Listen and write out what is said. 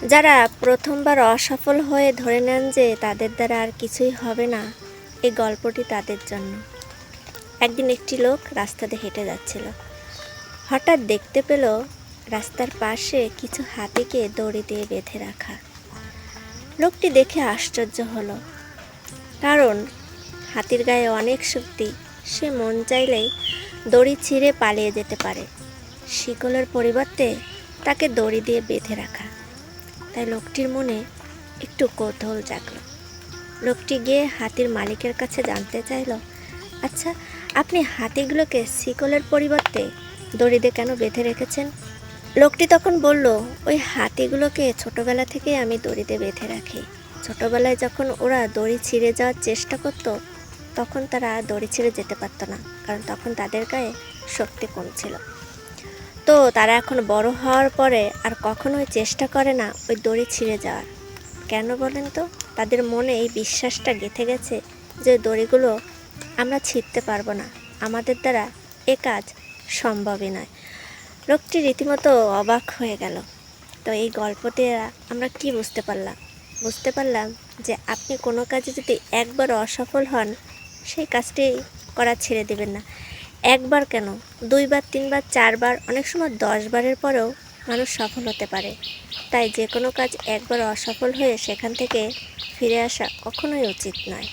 যারা প্রথমবার অসফল হয়ে ধরে নেন যে তাদের দ্বারা আর কিছুই হবে না, এই গল্পটি তাদের জন্য। একদিন একটি লোক রাস্তা দিয়ে হেঁটে যাচ্ছিল। হঠাৎ দেখতে পেল রাস্তার পাশে কিছু হাতিকে দড়ি দিয়ে বেঁধে রাখা। লোকটি দেখে আশ্চর্য হলো, কারণ হাতির গায়ে অনেক শক্তি, সে মন চাইলেই দড়ি ছিঁড়ে পালিয়ে যেতে পারে। শিকলের পরিবর্তে তাকে দড়ি দিয়ে বেঁধে রাখা। তাই লোকটির মনে একটু কৌতূহল জাগলো। লোকটি গিয়ে হাতির মালিকের কাছে জানতে চাইলো আচ্ছা আপনি হাতিগুলোকে শিকলের পরিবর্তে দড়ি দিয়ে কেন বেঁধে রেখেছেন? লোকটি তখন বলল, ওই হাতিগুলোকে ছোটবেলা থেকে আমি দড়িতে বেঁধে রাখি। ছোটবেলায় যখন ওরা দড়ি ছিঁড়ে যাওয়ার চেষ্টা করত, তখন তারা দড়ি ছিঁড়ে যেতে পারতো না, কারণ তখন তাদের গায়ে শক্তি কম ছিল। তো তারা এখন বড় হওয়ার পরে আর কখনোই চেষ্টা করে না ওই দড়ি ছিঁড়ে যাওয়ার। কেন বলেন তো? তাদের মনে এই বিশ্বাসটা গেঁথে গেছে যে দড়িগুলো আমরা ছিঁড়তে পারব না। আমাদের দ্বারা এ কাজ সম্ভবই নয়। লোকটি রীতিমতো অবাক হয়ে গেল। তো এই গল্পতে আমরা কি বুঝতে পারলাম? বুঝতে পারলাম যে আপনি কোনো কাজে যদি একবার অসফল হন, সেই কাজটি করা ছেড়ে দেবেন না। একবার কেন? দুইবার, তিনবার, চারবার, অনেক সময় দশবারের পরেও মানুষ সফল হতে পারে। তাই যে কোনো কাজ একবার অসফল হয়ে সেখান থেকে ফিরে আসা কখনোই উচিত নয়।